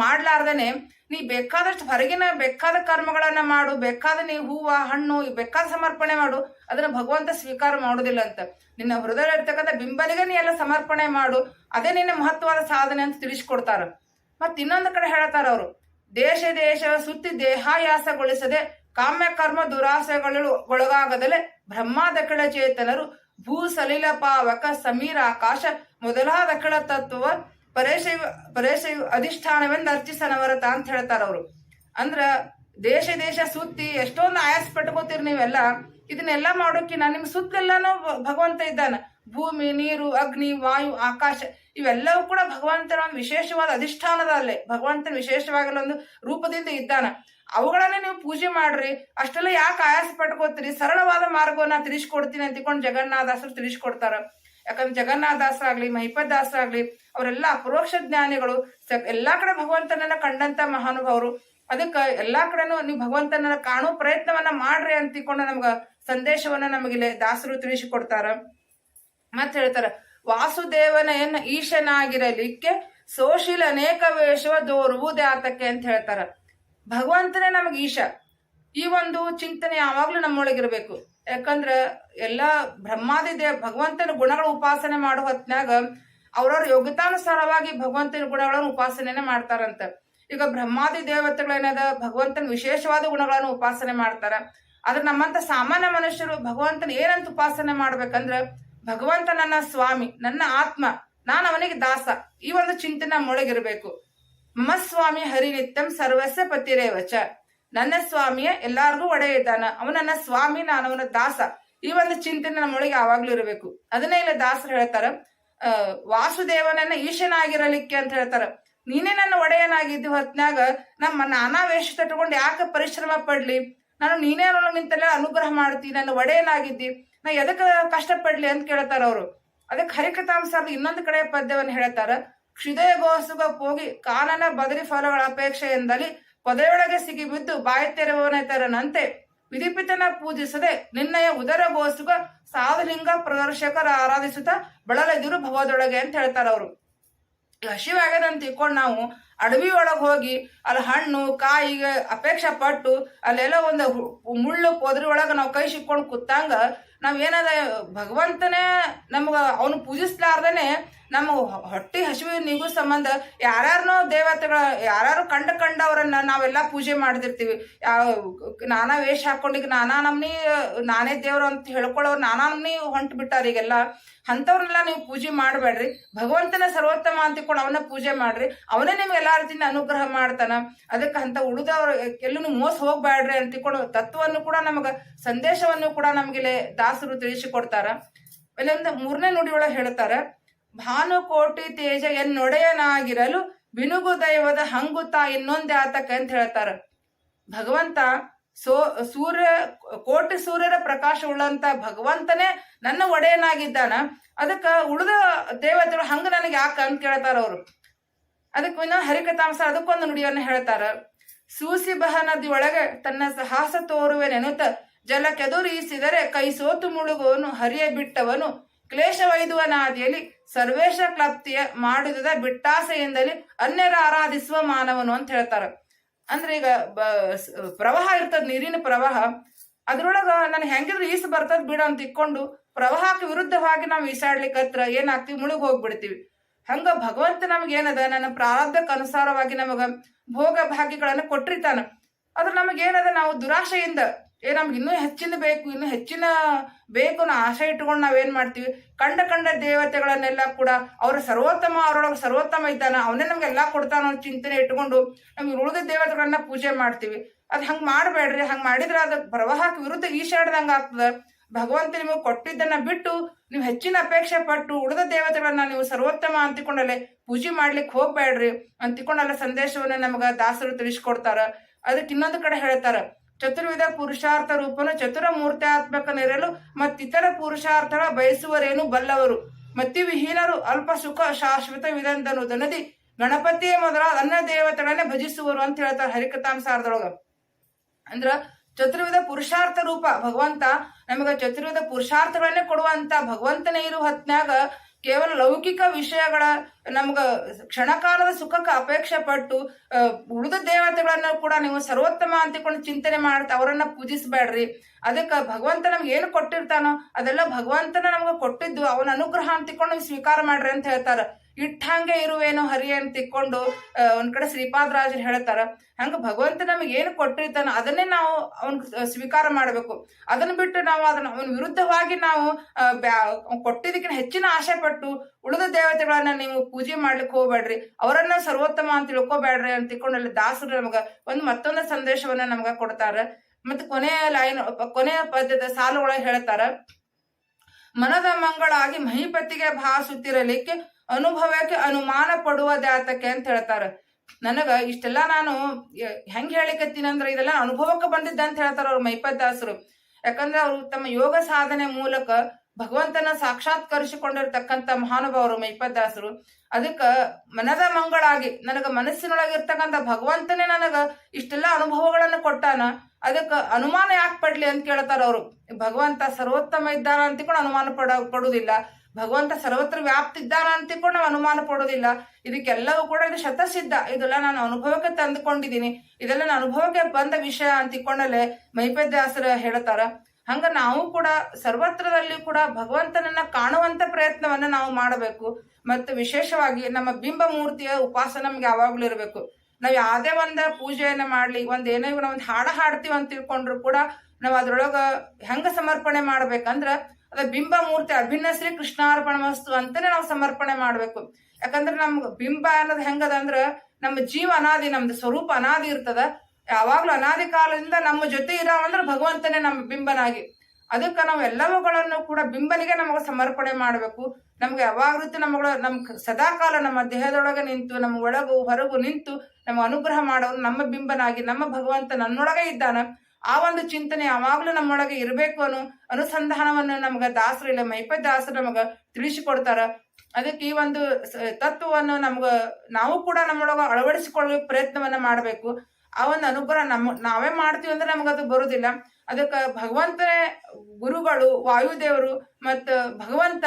ಮಾಡ್ಲಾರ್ದೇನೆ, ನೀ ಬೇಕಾದಷ್ಟು ಹೊರಗಿನ ಬೇಕಾದ ಕರ್ಮಗಳನ್ನ ಮಾಡು, ಬೇಕಾದ ನೀ ಹೂವ, ಹಣ್ಣು ಬೇಕಾದ ಸಮರ್ಪಣೆ ಮಾಡು, ಅದನ್ನ ಭಗವಂತ ಸ್ವೀಕಾರ ಮಾಡೋದಿಲ್ಲ ಅಂತ. ನಿನ್ನ ಹೃದಯ ಇರ್ತಕ್ಕಂಥ ಬಿಂಬನಿಗೆ ನೀ ಎಲ್ಲ ಸಮರ್ಪಣೆ ಮಾಡು, ಅದೇ ನಿನ್ನ ಮಹತ್ವವಾದ ಸಾಧನೆ ಅಂತ ತಿಳಿಸ್ಕೊಡ್ತಾರ. ಮತ್ ಇನ್ನೊಂದು ಕಡೆ ಹೇಳ್ತಾರ ಅವರು, ದೇಶ ದೇಶ ಸುತ್ತಿ ದೇಹಾಯಾಸಗೊಳಿಸದೆ ಕಾಮ್ಯ ಕರ್ಮ ದುರಾಸೆಗಳು ಒಳಗಾಗದಲೆ ಬ್ರಹ್ಮಾದಕಳ ಚೇತನರು ಭೂ ಸಲಿಲ ಪಾವಕ ಸಮೀರ ಆಕಾಶ ಮೊದಲಾದ ಕಳ ತತ್ವ ಪರೇಶ ಪರೇಶೈವ ಅಧಿಷ್ಠಾನವೆಂದು ಅರ್ಚಿಸನವರತ ಅಂತ ಹೇಳ್ತಾರ ಅವರು. ಅಂದ್ರ ದೇಶ ದೇಶ ಸುತ್ತಿ ಎಷ್ಟೊಂದು ಆಯಾಸ ಪಟ್ಕೋತೀರಿ ನೀವೆಲ್ಲ. ಇದನ್ನೆಲ್ಲ ಮಾಡೋಕಿನ ನಿಮ್ ಸುತ್ತಲೆಲ್ಲಾನು ಭಗವಂತ ಇದ್ದಾನ. ಭೂಮಿ, ನೀರು, ಅಗ್ನಿ, ವಾಯು, ಆಕಾಶ, ಇವೆಲ್ಲವೂ ಕೂಡ ಭಗವಂತನ ಒಂದು ವಿಶೇಷವಾದ ಅಧಿಷ್ಠಾನದ ಅಲ್ಲೇ ಭಗವಂತನ ವಿಶೇಷವಾಗಿಲ್ಲ ಒಂದು ರೂಪದಿಂದ ಇದ್ದಾನ. ಅವುಗಳನ್ನೇ ನೀವು ಪೂಜೆ ಮಾಡ್ರಿ. ಅಷ್ಟೆಲ್ಲ ಯಾಕೆ ಆಯಾಸ ಪಟ್ಕೋತೀರಿ? ಸರಳವಾದ ಮಾರ್ಗವನ್ನ ತಿಳಿಸ್ಕೊಡ್ತೀನಿ ಅಂತಿಕೊಂಡು ಜಗನ್ನಾಥಾಸರು ತಿಳಿಸ್ಕೊಡ್ತಾರ. ಯಾಕಂದ್ರೆ ಜಗನ್ನಾಥದಾಸರಾಗ್ಲಿ ಮಹಿಪದಾಸರಾಗ್ಲಿ ಅವರೆಲ್ಲ ಅಪರೋಕ್ಷ ಜ್ಞಾನಿಗಳು. ಎಲ್ಲಾ ಕಡೆ ಭಗವಂತನನ್ನ ಕಂಡಂತ ಮಹಾನುಭಾವರು. ಅದಕ್ಕೆ ಎಲ್ಲಾ ಕಡೆನೂ ನೀವು ಭಗವಂತನನ್ನ ಕಾಣೋ ಪ್ರಯತ್ನವನ್ನ ಮಾಡ್ರಿ ಅಂತಿಕೊಂಡು ನಮ್ಗ ಸಂದೇಶವನ್ನ ನಮಗಿಲ್ಲಿ ದಾಸರು ತಿಳಿಸಿಕೊಡ್ತಾರ. ಮತ್ತೆ ಹೇಳ್ತಾರ ವಾಸುದೇವನ ಈಶನಾಗಿರಲಿಕ್ಕೆ ಸೋಶಿಲ ಅನೇಕ ವೇಷವ ದೋರುವುದಾತಕ್ಕೆ ಅಂತ ಹೇಳ್ತಾರ. ಭಗವಂತನೇ ನಮಗೆ ಈಶ. ಈ ಒಂದು ಚಿಂತನೆ ಯಾವಾಗ್ಲೂ ನಮ್ಮೊಳಗಿರ್ಬೇಕು. ಯಾಕಂದ್ರ ಎಲ್ಲಾ ಬ್ರಹ್ಮಾದಿ ದೇವ ಭಗವಂತನ ಗುಣಗಳ ಉಪಾಸನೆ ಮಾಡೋ ಹೊತ್ನ್ಯಾಗ ಅವ್ರವ್ರ ಯೋಗ್ಯತಾನುಸಾರವಾಗಿ ಭಗವಂತನ ಗುಣಗಳನ್ನು ಉಪಾಸನೆನ ಮಾಡ್ತಾರಂತ. ಈಗ ಬ್ರಹ್ಮಾದಿ ದೇವತೆಗಳೇನದ ಭಗವಂತನ ವಿಶೇಷವಾದ ಗುಣಗಳನ್ನು ಉಪಾಸನೆ ಮಾಡ್ತಾರ. ಆದ್ರೆ ನಮ್ಮಂತ ಸಾಮಾನ್ಯ ಮನುಷ್ಯರು ಭಗವಂತನ ಏನಂತ ಉಪಾಸನೆ ಮಾಡ್ಬೇಕಂದ್ರ ಭಗವಂತ ನನ್ನ ಸ್ವಾಮಿ, ನನ್ನ ಆತ್ಮ, ನಾನು ಅವನಿಗೆ ದಾಸ, ಈ ಒಂದು ಚಿಂತನೆ ನಮ್ಮೊಳಗಿರ್ಬೇಕು ಮಸ್ವಾಮಿ ಸ್ವಾಮಿ ಹರಿನಿತ್ಯಂ ಸರ್ವಸ್ಯ ಪತಿರೇವಚ. ನನ್ನ ಸ್ವಾಮಿಯ ಎಲ್ಲಾರ್ಗೂ ಒಡೆಯ ಇದ್ದಾನ. ಅವ ನನ್ನ ಸ್ವಾಮಿ, ನಾನು ಅವನ ದಾಸ. ಈ ಒಂದು ಚಿಂತನೆ ನಮ್ಮೊಳಗೆ ಯಾವಾಗ್ಲೂ ಇರಬೇಕು. ಅದನ್ನೇ ಇಲ್ಲ ದಾಸರು ಹೇಳ್ತಾರ. ವಾಸುದೇವನನ್ನ ಈಶನಾಗಿರಲಿಕ್ಕೆ ಅಂತ ಹೇಳ್ತಾರ. ನೀನೇ ನನ್ನ ಒಡೆಯನಾಗಿದ್ದು ಹೊತ್ನ್ಯಾಗ ನಮ್ಮ ನಾನಾ ವೇಷ ತಟ್ಕೊಂಡು ಯಾಕೆ ಪರಿಶ್ರಮ ಪಡ್ಲಿ? ನಾನು ನೀನೇ ನಿಂತೆಲ್ಲ ಅನುಗ್ರಹ ಮಾಡ್ತಿ, ನನ್ನ ಒಡೆಯನಾಗಿದ್ದಿ. ನಾ ಎದಕ್ಕೆ ಕಷ್ಟಪಡ್ಲಿ ಅಂತ ಕೇಳ್ತಾರ ಅವರು. ಅದಕ್ಕೆ ಹರಿಕಥಾಂಸಾರದ ಇನ್ನೊಂದು ಕಡೆ ಪದ್ಯವನ್ನು ಹೇಳ್ತಾರ. ಕ್ಷಿದಯ ಗೋಸುಗ ಹೋಗಿ ಕಾನನ ಬದರಿ ಫಲಗಳ ಅಪೇಕ್ಷೆಯಿಂದಲಿ ಪೊದೆಯೊಳಗೆ ಸಿಗಿ ಬಿದ್ದು ಬಾಯಿ ತೆರವನೆತರನಂತೆ ವಿಧಿಪಿತನ ಪೂಜಿಸದೆ ನಿನ್ನಯ ಉದರ ಗೋಸುಗ ಸಾಧುಲಿಂಗ ಪ್ರದರ್ಶಕರ ಆರಾಧಿಸುತ್ತಾ ಬಳಲೆದಿರು ಭವದೊಳಗೆ ಅಂತ ಹೇಳ್ತಾರ ಅವರು. ಹಸಿವಾಗದಂತ ತಿಳ್ಕೊಂಡು ನಾವು ಅಡವಿ ಒಳಗೆ ಹೋಗಿ ಅಲ್ಲಿ ಹಣ್ಣು, ಕಾಯಿಗೆ ಅಪೇಕ್ಷೆ ಪಟ್ಟು ಅಲ್ಲೆಲ್ಲ ಒಂದು ಮುಳ್ಳು ಪೊದರಿ ಒಳಗೆ ನಾವು ಕೈ ಸಿಕ್ಕೊಂಡು ಕೂತಂಗ ನಾವೇನದ ಭಗವಂತನೇ ನಮ್ಗೆ ಅವನು ಪೂಜಿಸ್ಲಾರ್ದೇನೆ ನಮ್ಮ ಹೊಟ್ಟೆ ಹಸಿವು ನಿಗೂ ಸಂಬಂಧ ಯಾರ್ಯಾರನೋ ದೇವತೆಗಳ ಯಾರು ಕಂಡ ಕಂಡವರನ್ನ ನಾವೆಲ್ಲ ಪೂಜೆ ಮಾಡ್ದಿರ್ತೀವಿ. ಯಾವ ನಾನಾ ವೇಷ ಹಾಕೊಂಡಿಗೆ ನಾನಾ ನಮ್ನಿ, ನಾನೇ ದೇವ್ರು ಅಂತ ಹೇಳ್ಕೊಳ್ಳೋರು ನಾನಾ ನಮ್ನಿ ಹೊಂಟು ಬಿಟ್ಟಾರ ಈಗೆಲ್ಲ. ಅಂಥವ್ರನ್ನೆಲ್ಲ ನೀವು ಪೂಜೆ ಮಾಡಬೇಡ್ರಿ. ಭಗವಂತನ ಸರ್ವೋತ್ತಮ ಅಂತ ಕೂಡ ಅವನ ಪೂಜೆ ಮಾಡ್ರಿ. ಅವನೇ ನಿಮ್ಗೆ ಎಲ್ಲಾ ರೀತಿಯಿಂದ ಅನುಗ್ರಹ ಮಾಡ್ತಾನ. ಅದಕ್ಕೆ ಅಂತ ಉಳಿದವ್ರ ಎಲ್ಲೂ ಮೋಸ ಹೋಗ್ಬೇಡ್ರಿ ಅಂತ ತಿಳ್ಕೊಂಡು ತತ್ವವನ್ನು ಕೂಡ ನಮಗ, ಸಂದೇಶವನ್ನು ಕೂಡ ನಮ್ಗೆ ದಾಸರು ತಿಳಿಸಿಕೊಡ್ತಾರ. ಇಲ್ಲೊಂದು ಮೂರನೇ ನುಡಿಯೊಳಗೆ ಹೇಳ್ತಾರ. ಭಾನುಕೋಟಿ ತೇಜ ಎನ್ನೊಡೆಯನಾಗಿರಲು ಬಿನುಗು ದೈವದ ಹಂಗುತ ಇನ್ನೊಂದೇ ಆತಕ ಅಂತ ಹೇಳ್ತಾರ. ಭಗವಂತ ಸೋ, ಸೂರ್ಯ, ಕೋಟಿ ಸೂರ್ಯರ ಪ್ರಕಾಶ ಉಳ್ಳಂತ ಭಗವಂತನೇ ನನ್ನ ಒಡೆಯನಾಗಿದ್ದಾನ. ಅದಕ್ಕ ಉಳಿದ ದೇವತೆಗಳು ಹಂಗ ನನಗೆ ಯಾಕ ಅಂತ ಕೇಳ್ತಾರ ಅವರು. ಅದಕ್ಕೆ ಇನ್ನ ಹರಿಕಥಾಂಸ ಅದಕ್ಕೊಂದು ನುಡಿಯನ್ನು ಹೇಳ್ತಾರ. ಸೂಸಿ ಬಹ ನದಿ ಒಳಗೆ ತನ್ನ ಸಾಹಸ ತೋರುವೆ ನೆನುತ ಜಲ ಕೆದುರಿಸಿದರೆ ಕೈ ಸೋತು ಮುಳುಗುವನು ಹರಿಯ ಬಿಟ್ಟವನು ಕ್ಲೇಶ ವೈದುವ ನಾದಿಯಲ್ಲಿ ಸರ್ವೇಶ ಕ್ಲಪ್ತಿಯ ಮಾಡಿದ ಬಿಟ್ಟಾಸೆಯಿಂದಲೇ ಅನ್ಯರ ಆರಾಧಿಸುವ ಮಾನವನು ಅಂತ ಹೇಳ್ತಾರೆ. ಅಂದ್ರೆ ಈಗ ಪ್ರವಾಹ ಇರ್ತದ, ನೀರಿನ ಪ್ರವಾಹ. ಅದ್ರೊಳಗ ನಾನು ಹೆಂಗಿದ್ರು ಈಸ್ ಬರ್ತದ ಬಿಡ ಅಂತ ಇಕ್ಕೊಂಡು ಪ್ರವಾಹಕ್ಕೆ ವಿರುದ್ಧವಾಗಿ ನಾವು ಈಸಾಡ್ಲಿಕ್ಕತ್ರ ಏನಾಗ್ತಿವಿ, ಮುಳುಗ್ ಹೋಗ್ಬಿಡ್ತೀವಿ. ಹಂಗ ಭಗವಂತ ನಮ್ಗೆ ಏನದ ನನ್ನ ಪ್ರಾರಬ್ಧಕ್ಕೆ ಅನುಸಾರವಾಗಿ ನಮಗ ಭೋಗ ಭಾಗ್ಯಗಳನ್ನ ಕೊಟ್ಟಿರ್ತಾನ. ಅದ್ರ ನಮಗೇನದ? ನಾವು ದುರಾಶೆಯಿಂದ ಏ, ನಮ್ಗೆ ಇನ್ನೂ ಹೆಚ್ಚಿನ ಬೇಕು, ಇನ್ನೂ ಹೆಚ್ಚಿನ ಬೇಕು ಅನ್ನೋ ಆಸೆ ಇಟ್ಕೊಂಡು ನಾವೇನು ಮಾಡ್ತೀವಿ? ಕಂಡ ಕಂಡ ದೇವತೆಗಳನ್ನೆಲ್ಲ ಕೂಡ ಅವರ ಸರ್ವೋತ್ತಮ, ಅವರೊಳಗೆ ಸರ್ವೋತ್ತಮ ಇದ್ದಾನೆ, ಅವನೇ ನಮ್ಗೆ ಎಲ್ಲ ಕೊಡ್ತಾನ ಅನ್ನೋ ಚಿಂತನೆ ಇಟ್ಕೊಂಡು ನಮ್ಗೆ ಉಳಿದ ದೇವತೆಗಳನ್ನ ಪೂಜೆ ಮಾಡ್ತೀವಿ. ಅದು ಹಂಗೆ ಮಾಡಬೇಡ್ರಿ, ಹಂಗೆ ಮಾಡಿದ್ರೆ ಅದು ಪ್ರವಾಹಕ್ಕೆ ವಿರುದ್ಧ ಈಶಾಡ್ದಂಗೆ ಆಗ್ತದೆ. ಭಗವಂತ ನಿಮಗೆ ಕೊಟ್ಟಿದ್ದನ್ನ ಬಿಟ್ಟು ನೀವು ಹೆಚ್ಚಿನ ಅಪೇಕ್ಷೆ ಪಟ್ಟು ಉಳಿದ ದೇವತೆಗಳನ್ನ ನೀವು ಸರ್ವೋತ್ತಮ ಅಂತಿಕೊಂಡಲ್ಲೇ ಪೂಜೆ ಮಾಡ್ಲಿಕ್ಕೆ ಹೋಗ್ಬೇಡ್ರಿ ಅಂತಿಕೊಂಡಲ್ಲ ಸಂದೇಶವನ್ನ ನಮಗೆ ದಾಸರು ತಿಳಿಸ್ಕೊಡ್ತಾರ. ಅದಕ್ಕೆ ಇನ್ನೊಂದು ಕಡೆ ಹೇಳ್ತಾರ ಚತುರ್ವಿಧ ಪುರುಷಾರ್ಥ ರೂಪನು ಚತುರ ಮೂರ್ತಾತ್ಮಕನಿರಲು ಮತ್ತಿತರ ಪುರುಷಾರ್ಥಗಳ ಬಯಸುವರೇನು ಬಲ್ಲವರು. ಮತ್ತಿ ವಿಹೀನರು ಅಲ್ಪ ಸುಖ ಶಾಶ್ವತ ವಿಧಂದನು ದನದಿ ಗಣಪತಿಯೇ ಮೊದಲಾದ ಅನ್ನ ದೇವತೆಗಳನ್ನೇ ಭಜಿಸುವರು ಅಂತ ಹೇಳ್ತಾರೆ ಹರಿಕಥಾಂಸಾರದೊಳಗ ಅಂದ್ರ ಚತುರ್ವಿಧ ಪುರುಷಾರ್ಥ ರೂಪ ಭಗವಂತ ನಮಗ ಚತುರ್ವಿಧ ಪುರುಷಾರ್ಥಗಳನ್ನೇ ಕೊಡುವಂತ ಭಗವಂತನೇ ಇರು ಹೊತ್ನ್ಯಾಗ ಕೇವಲ ಲೌಕಿಕ ವಿಷಯಗಳ ನಮ್ಗ ಕ್ಷಣಕಾಲದ ಸುಖಕ್ಕೆ ಅಪೇಕ್ಷೆ ಪಟ್ಟು ಉಳಿದ ದೇವತೆಗಳನ್ನ ಕೂಡ ನೀವು ಸರ್ವೋತ್ತಮ ಅಂತಿಕೊಂಡು ಚಿಂತನೆ ಮಾಡ್ತಾ ಅವರನ್ನ ಪೂಜಿಸಬೇಡ್ರಿ. ಅದಕ್ಕೆ ಭಗವಂತ ನಮ್ಗೆ ಏನು ಕೊಟ್ಟಿರ್ತಾನೋ ಅದೆಲ್ಲ ಭಗವಂತನ ನಮ್ಗೆ ಕೊಟ್ಟಿದ್ದು ಅವನ ಅನುಗ್ರಹ ಅಂತಿಕೊಂಡು ಸ್ವೀಕಾರ ಮಾಡ್ರಿ ಅಂತ ಹೇಳ್ತಾರ. ಇಟ್ಟಂಗೆ ಇರುವೇನೋ ಹರಿ ಅಂತ ತಿಕ್ಕೊಂಡು ಒಂದ್ ಕಡೆ ಶ್ರೀಪಾದರಾಜರು ಹೇಳ್ತಾರ, ಹಂಗ ಭಗವಂತ ನಮಗೆ ಏನು ಕೊಟ್ಟಿರ್ತಾನ ಅದನ್ನೇ ನಾವು ಅವನ್ ಸ್ವೀಕಾರ ಮಾಡಬೇಕು. ಅದನ್ನ ಬಿಟ್ಟು ನಾವು ಅದನ್ನ, ಅವನ ವಿರುದ್ಧವಾಗಿ ನಾವು ಕೊಟ್ಟಿದ್ದಕ್ಕಿಂತ ಹೆಚ್ಚಿನ ಆಸೆ ಪಟ್ಟು ಉಳಿದ ದೇವತೆಗಳನ್ನ ನೀವು ಪೂಜೆ ಮಾಡ್ಲಿಕ್ಕೆ ಹೋಗ್ಬೇಡ್ರಿ. ಅವರನ್ನ ಸರ್ವೋತ್ತಮ ಅಂತ ತಿಳ್ಕೊಬೇಡ್ರಿ ಅಂತ ತಿಳ್ಕೊಂಡು ಅಲ್ಲಿ ದಾಸರು ನಮಗ ಒಂದು ಮತ್ತೊಂದು ಸಂದೇಶವನ್ನ ನಮಗ ಕೊಡ್ತಾರ. ಮತ್ತೆ ಕೊನೆಯ ಲೈನ್ ಕೊನೆಯ ಪದ್ಯದ ಸಾಲುಗಳ ಹೇಳ್ತಾರ, ಮನದ ಮಂಗಳಾಗಿ ಮಹಿಪತಿಗೆ ಭಾಸುತ್ತಿರಲಿಕ್ಕೆ ಅನುಭವಕ್ಕೆ ಅನುಮಾನ ಪಡುವುದಾತಕ್ಕೆ ಅಂತ ಹೇಳ್ತಾರ. ನನಗ ಇಷ್ಟೆಲ್ಲ ನಾನು ಹೆಂಗ್ ಹೇಳಿಕತ್ತೀನಿ ಅಂದ್ರೆ ಇದೆಲ್ಲ ಅನುಭವಕ್ಕೆ ಬಂದಿದ್ದ ಅಂತ ಹೇಳ್ತಾರ ಅವ್ರ ಮೈಪದಾಸರು ಯಾಕಂದ್ರೆ ಅವರು ತಮ್ಮ ಯೋಗ ಸಾಧನೆ ಮೂಲಕ ಭಗವಂತನ ಸಾಕ್ಷಾತ್ಕರಿಸಿಕೊಂಡಿರ್ತಕ್ಕಂಥ ಮಹಾನುಭಾವರು ಮೈಪದಾಸರು ಅದಕ್ಕ ಮನದ ಮಂಗಳಾಗಿ, ನನಗ ಮನಸ್ಸಿನೊಳಗಿರ್ತಕ್ಕಂಥ ಭಗವಂತನೇ ನನಗ ಇಷ್ಟೆಲ್ಲ ಅನುಭವಗಳನ್ನ ಕೊಟ್ಟಾನ, ಅದಕ್ಕ ಅನುಮಾನ ಯಾಕೆ ಪಡ್ಲಿ ಅಂತ ಕೇಳ್ತಾರ ಅವರು. ಭಗವಂತ ಸರ್ವೋತ್ತಮ ಇದ್ದಾನ ಕೂಡ ಅನುಮಾನ ಪಡ ಪಡುವುದಿಲ್ಲ ಭಗವಂತ ಸರ್ವತ್ರ ವ್ಯಾಪ್ತಿ ಅಂತ ಕೂಡ ನಾವು ಅನುಮಾನ ಪಡೋದಿಲ್ಲ. ಇದಕ್ಕೆಲ್ಲವೂ ಕೂಡ ಇದು ಶತಸಿದ್ಧ. ಇದೆಲ್ಲ ನಾನು ಅನುಭವಕ್ಕೆ ತಂದುಕೊಂಡಿದ್ದೀನಿ. ಇದೆಲ್ಲ ನಾನು ಅನುಭವಕ್ಕೆ ಬಂದ ವಿಷಯ ಅಂತಿಕೊಂಡಲೆ ಮೈಪದ್ಯಾಸರ ಹೇಳ್ತಾರ. ಹಂಗ ನಾವು ಕೂಡ ಸರ್ವತ್ರದಲ್ಲಿ ಕೂಡ ಭಗವಂತನನ್ನ ಕಾಣುವಂತ ಪ್ರಯತ್ನವನ್ನ ನಾವು ಮಾಡಬೇಕು. ಮತ್ತು ವಿಶೇಷವಾಗಿ ನಮ್ಮ ಬಿಂಬ ಮೂರ್ತಿಯ ಉಪಾಸ ನಮ್ಗೆ ಯಾವಾಗ್ಲೂ ಇರಬೇಕು. ನಾವು ಯಾವ್ದೇ ಒಂದ ಪೂಜೆಯನ್ನ ಮಾಡ್ಲಿ, ಒಂದ್ ಏನೋ ನಾವು ಒಂದ್ ಹಾಡ ಹಾಡ್ತೀವಿ ಅಂತ ತಿಳ್ಕೊಂಡ್ರು ಕೂಡ ನಾವು ಅದ್ರೊಳಗ ಹೆಂಗ ಸಮರ್ಪಣೆ ಮಾಡ್ಬೇಕಂದ್ರ ಅದ ಬಿಂಬ ಮೂರ್ತಿ, ಅಭಿನ್ನ ಶ್ರೀ ಕೃಷ್ಣಾರ್ಪಣ ವಸ್ತು ಅಂತಾನೆ ನಾವು ಸಮರ್ಪಣೆ ಮಾಡ್ಬೇಕು. ಯಾಕಂದ್ರೆ ನಮ್ಗೆ ಬಿಂಬ ಅನ್ನೋದು ಹೆಂಗದ ಅಂದ್ರ ನಮ್ಮ ಜೀವ ಅನಾದಿ, ನಮ್ದು ಸ್ವರೂಪ ಅನಾದಿ ಇರ್ತದ. ಯಾವಾಗ್ಲೂ ಅನಾದಿ ಕಾಲದಿಂದ ನಮ್ಮ ಜೊತೆ ಇರೋ ಅಂದ್ರೆ ಭಗವಂತನೇ ನಮ್ಮ ಬಿಂಬನಾಗಿ. ಅದಕ್ಕೆ ನಾವು ಎಲ್ಲವುಗಳನ್ನು ಕೂಡ ಬಿಂಬನಿಗೆ ನಮಗೆ ಸಮರ್ಪಣೆ ಮಾಡಬೇಕು. ನಮ್ಗೆ ಯಾವಾಗ ರೀತಿ ನಮ್ ಸದಾಕಾಲ ನಮ್ಮ ದೇಹದೊಳಗೆ ನಿಂತು ನಮ್ಮ ಒಳಗು ಹೊರಗು ನಿಂತು ನಮ್ಮ ಅನುಗ್ರಹ ಮಾಡೋರು ನಮ್ಮ ಬಿಂಬನಾಗಿ, ನಮ್ಮ ಭಗವಂತ ನನ್ನೊಳಗೆ ಇದ್ದಾನ ಆ ಒಂದು ಚಿಂತನೆ ಯಾವಾಗ್ಲೂ ನಮ್ಮೊಳಗೆ ಇರಬೇಕು ಅನ್ನೋ ಅನುಸಂಧಾನವನ್ನು ನಮ್ಗೆ ದಾಸರು ಇಲ್ಲ ಮೈಪ ದಾಸರು ನಮಗ ತಿಳಿಸಿಕೊಡ್ತಾರ. ಅದಕ್ಕೆ ಈ ಒಂದು ತತ್ವವನ್ನು ನಮ್ಗ ನಾವು ಕೂಡ ನಮ್ಮೊಳಗ ಅಳವಡಿಸಿಕೊಳ್ಳೋ ಪ್ರಯತ್ನವನ್ನ ಮಾಡಬೇಕು. ಆ ಒಂದು ಅನುಗ್ರಹ ನಮ್ಮ ನಾವೇ ಮಾಡ್ತೀವಿ ಅಂದ್ರೆ ನಮಗದು ಬರುದಿಲ್ಲ. ಅದಕ್ಕೆ ಭಗವಂತನೇ ಗುರುಗಳು, ವಾಯುದೇವರು ಮತ್ತು ಭಗವಂತ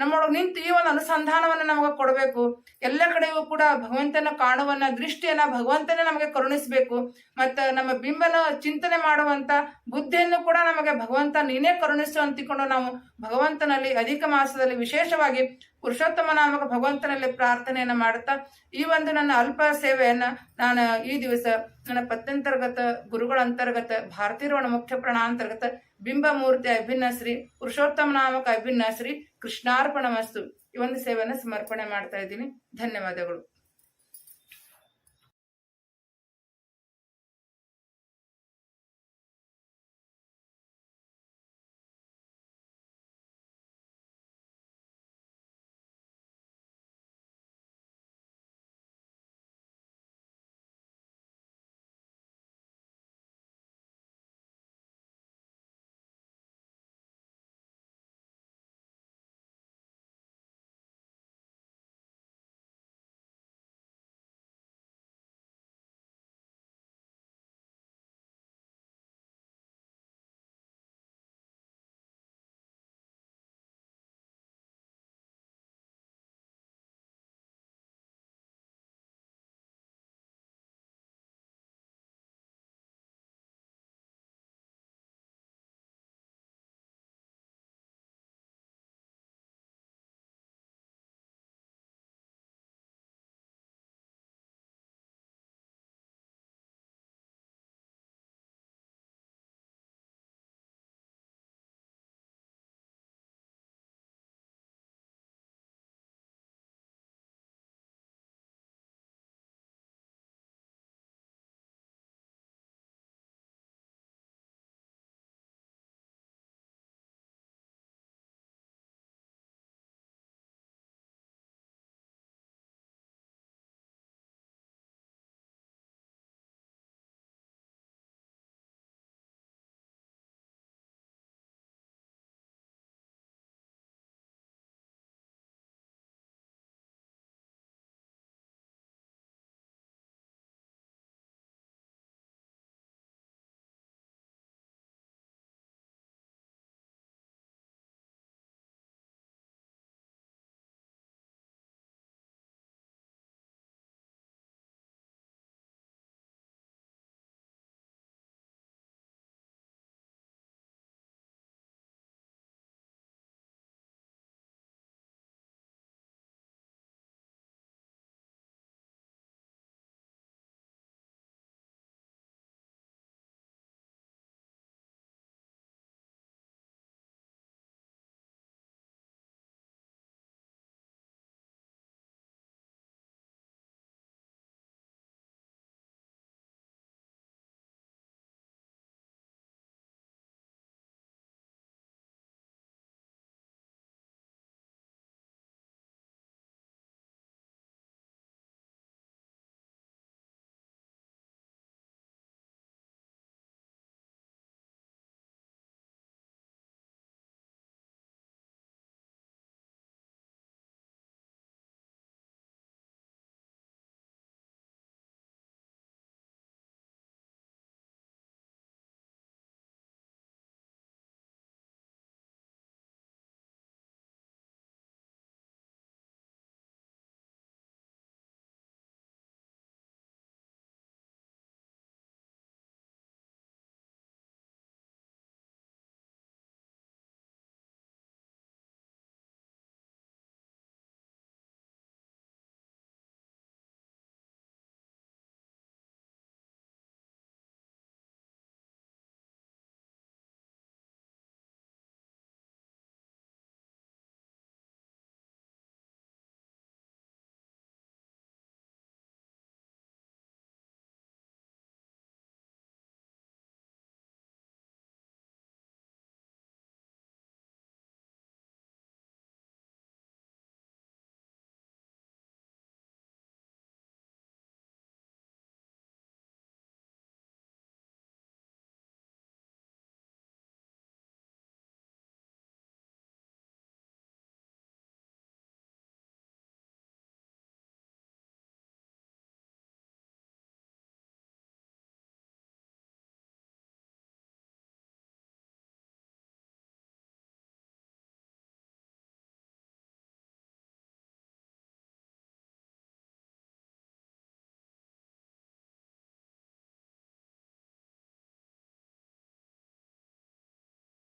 ನಮ್ಮೊಳಗೆ ನಿಂತು ಈ ಒಂದು ಅನುಸಂಧಾನವನ್ನು ನಮಗೆ ಕೊಡಬೇಕು. ಎಲ್ಲ ಕಡೆಯೂ ಕೂಡ ಭಗವಂತನ ಕಾಣುವನ್ನ ದೃಷ್ಟಿಯನ್ನ ಭಗವಂತನೇ ನಮಗೆ ಕರುಣಿಸಬೇಕು. ಮತ್ತು ನಮ್ಮ ಬಿಂಬನ ಚಿಂತನೆ ಮಾಡುವಂತ ಬುದ್ಧಿಯನ್ನು ಕೂಡ ನಮಗೆ ಭಗವಂತ ನೀನೇ ಕರುಣಿಸು ಅಂತಿಕೊಂಡು ನಾವು ಭಗವಂತನಲ್ಲಿ ಅಧಿಕ ಮಾಸದಲ್ಲಿ ವಿಶೇಷವಾಗಿ ಪುರುಷೋತ್ತಮ ನಾಮಕ ಭಗವಂತನಲ್ಲಿ ಪ್ರಾರ್ಥನೆಯನ್ನು ಮಾಡುತ್ತಾ, ಈ ಒಂದು ನನ್ನ ಅಲ್ಪ ಸೇವೆಯನ್ನ ನಾನು ಈ ದಿವಸ ನನ್ನ ಪತ್ಯಂತರ್ಗತ ಗುರುಗಳ ಅಂತರ್ಗತ, ಭಾರತೀರೋಣ ಮುಖ್ಯ ಪ್ರಾಣಾಂತರ್ಗತ, ಬಿಂಬ ಮೂರ್ತಿ ಅಭಿನ್ನ ಶ್ರೀ, ಪುರುಷೋತ್ತಮ ನಾಮಕ ಅಭಿನ್ನ ಶ್ರೀ ಕೃಷ್ಣಾರ್ಪಣ ಮಸ್ತು ಈ ಒಂದು ಸೇವೆಯನ್ನು ಸಮರ್ಪಣೆ ಮಾಡ್ತಾ ಇದ್ದೀನಿ. ಧನ್ಯವಾದಗಳು.